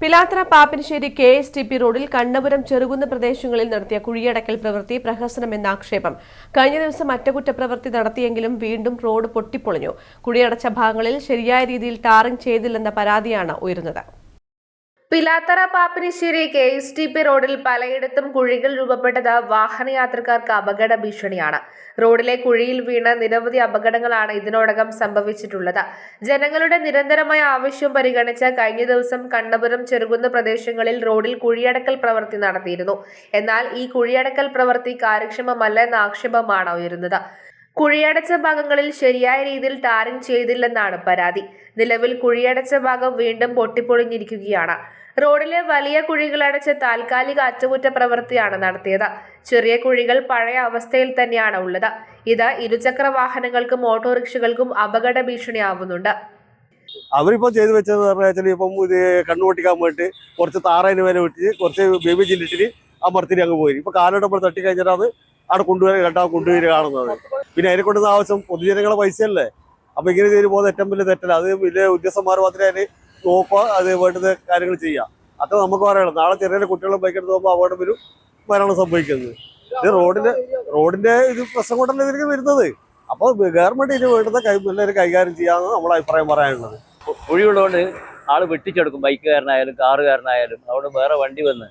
Pilathara Pappinisseri K S T P റോഡിൽ കണ്ണപുരം ചെറുകുന്ന് പ്രദേശങ്ങളിൽ നടത്തിയ കുഴിയടക്കൽ പ്രവൃത്തി പ്രഹസനമെന്ന ആക്ഷേപം. കഴിഞ്ഞ ദിവസം അറ്റകുറ്റപ്രവൃത്തി നടത്തിയെങ്കിലും വീണ്ടും റോഡ് പൊട്ടിപ്പൊളിഞ്ഞു. കുഴിയടച്ച ഭാഗങ്ങളിൽ ശരിയായ രീതിയിൽ ടാറിംഗ് ചെയ്തില്ലെന്ന പരാതിയാണ് ഉയരുന്നത്. Pilathara Pappinisseri K S T P റോഡിൽ പലയിടത്തും കുഴികൾ രൂപപ്പെട്ടത് വാഹനയാത്രക്കാർക്ക് അപകട ഭീഷണിയാണ്. റോഡിലെ കുഴിയിൽ വീണ നിരവധി അപകടങ്ങളാണ് ഇതിനോടകം സംഭവിച്ചിട്ടുള്ളത്. ജനങ്ങളുടെ നിരന്തരമായ ആവശ്യം പരിഗണിച്ച് കഴിഞ്ഞ ദിവസം കണ്ണപുരം ചെറുകുന്ന് പ്രദേശങ്ങളിൽ റോഡിൽ കുഴിയടക്കൽ പ്രവൃത്തി നടത്തിയിരുന്നു. എന്നാൽ ഈ കുഴിയടക്കൽ പ്രവൃത്തി കാര്യക്ഷമമല്ല എന്ന ആക്ഷേപമാണ് ഉയരുന്നത്. കുഴിയടച്ച ഭാഗങ്ങളിൽ ശരിയായ രീതിയിൽ ടാറിംഗ് ചെയ്തില്ലെന്നാണ് പരാതി. നിലവിൽ കുഴിയടച്ച ഭാഗം വീണ്ടും പൊട്ടിപ്പൊളിഞ്ഞിരിക്കുകയാണ്. റോഡിലെ വലിയ കുഴികൾ താൽക്കാലിക താൽക്കാലിക അറ്റകുറ്റപ്രവൃത്തിയാണ് നടത്തിയത്. ചെറിയ കുഴികൾ പഴയ അവസ്ഥയിൽ തന്നെയാണ് ഉള്ളത്. ഇത് ഇരുചക്ര വാഹനങ്ങൾക്കും ഓട്ടോറിക്ഷകൾക്കും അപകട ഭീഷണിയാവുന്നുണ്ട്. അവരിപ്പോൾ ചെയ്തു വെച്ചത് പറഞ്ഞാൽ ഇപ്പം ഇത് കണ്ണുപൊട്ടിക്കാൻ വേണ്ടി കുറച്ച് താറേന് വില വിട്ടിട്ട് കുറച്ച് ബേബി ചില്ലിട്ടിട്ട് ആ മരത്തിന് അങ്ങ് പോയി. ഇപ്പൊ കാലിടുമ്പോൾ തട്ടി കഴിഞ്ഞാൽ അത് അവിടെ കൊണ്ടുവരാൻ രണ്ടാമത് കൊണ്ടുവരിക കാണുന്നത്. പിന്നെ അതിനെ കൊണ്ടുവന്ന ആവശ്യം പൊതുജനങ്ങളെ പൈസയല്ലേ? അപ്പൊ ഇങ്ങനെ ചെയ്തു പോകുന്ന ഏറ്റവും വലിയ തെറ്റല്ല. അത് വലിയ ഉദ്യോഗസ്ഥന്മാർ മാത്രമേ അതിന് നോക്കുക അത് വേണ്ടുന്ന കാര്യങ്ങൾ ചെയ്യാം. അത്ര നമുക്ക് പറയാനുള്ളൂ. നാളെ ചെറിയ കുട്ടികളും ബൈക്കെടുത്ത് പോകുമ്പോൾ അപകടം വരും മരണം സംഭവിക്കുന്നത്. ഇത് റോഡിന്റെ റോഡിന്റെ ഇത് പ്രശ്നം കൊണ്ടല്ലേ ഇതിലേക്ക് വരുന്നത്? അപ്പോൾ ഗവൺമെന്റ് ഇതിന് വേണ്ടുന്ന കൈ നല്ലൊരു കൈകാര്യം ചെയ്യാമെന്ന് നമ്മൾ അഭിപ്രായം പറയാനുള്ളത്. ഒഴിവുള്ളതുകൊണ്ട് ആൾ വെട്ടിച്ചെടുക്കും. ബൈക്കുകാരനായാലും കാറുകാരനായാലും അവിടെ വേറെ വണ്ടി വന്ന്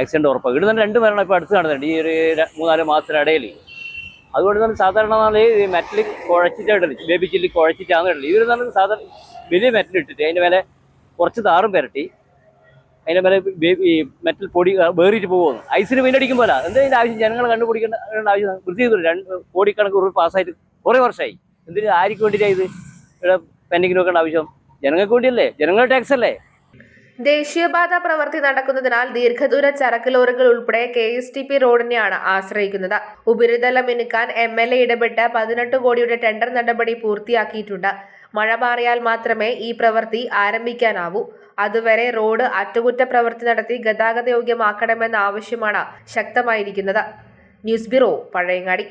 ആക്സിഡന്റ് ഉറപ്പാക്കും. ഇവിടെ തന്നെ രണ്ട് മരണം ഇപ്പോൾ അടുത്ത് കാണുന്നുണ്ട് ഈ ഒരു മൂന്നാൽ മാസത്തിനിടയിൽ അതുകൊണ്ട് തന്നെ സാധാരണ നമ്മൾ ഈ മെറ്റൽ കുഴച്ചിട്ടാണ് ബേബി ചില്ലി കുഴച്ചിട്ടാണ് ഇടൽ. ഇവർ തന്നെ സാധാരണ വലിയ മെറ്റൽ ഇട്ടിട്ട് അതിന്റെ മേലെ കുറച്ച് താറും പുരട്ടി അതിന്റെ മേലെ ബേബി മെറ്റൽ പൊടി വേറിയിട്ട് പോകുന്നു ഐസിന് പെയിന്റടിക്കുമ്പോൾ എന്താ ഇതിന്റെ ആവശ്യം? ജനങ്ങൾ കണ്ടുപിടിക്കേണ്ട ആവശ്യം വൃത്തി ചെയ്തു. രണ്ട് കോടിക്കണക്ക് ഉറുപ്പ് പാസ്സായിട്ട് കുറേ വർഷമായി എന്തിനും ആർക്ക് വേണ്ടിയിട്ടാണ് ഇത് ഇവിടെ പെൻഡിങ്ങിന് വെക്കേണ്ട ആവശ്യം? ജനങ്ങൾക്ക് വേണ്ടിയല്ലേ? ജനങ്ങളുടെ ടാക്സ് അല്ലേ? ദേശീയപാത പ്രവൃത്തി നടക്കുന്നതിനാൽ ദീർഘദൂര ചരക്ക് ലോറികൾ ഉൾപ്പെടെ കെ എസ് ടി പി റോഡിനെയാണ് ആശ്രയിക്കുന്നത്. ഉപരിതലം മിനുക്കാൻ എം എൽ എ ഇടപെട്ട് പതിനെട്ട് കോടിയുടെ ടെൻഡർ നടപടി പൂർത്തിയാക്കിയിട്ടുണ്ട്. മഴ മാറിയാൽ മാത്രമേ ഈ പ്രവൃത്തി ആരംഭിക്കാനാവൂ. അതുവരെ റോഡ് അറ്റകുറ്റ പ്രവൃത്തി നടത്തി ഗതാഗത യോഗ്യമാക്കണമെന്ന ആവശ്യമാണ് ശക്തമായിരിക്കുന്നത്. News bureau Pazhayangadi.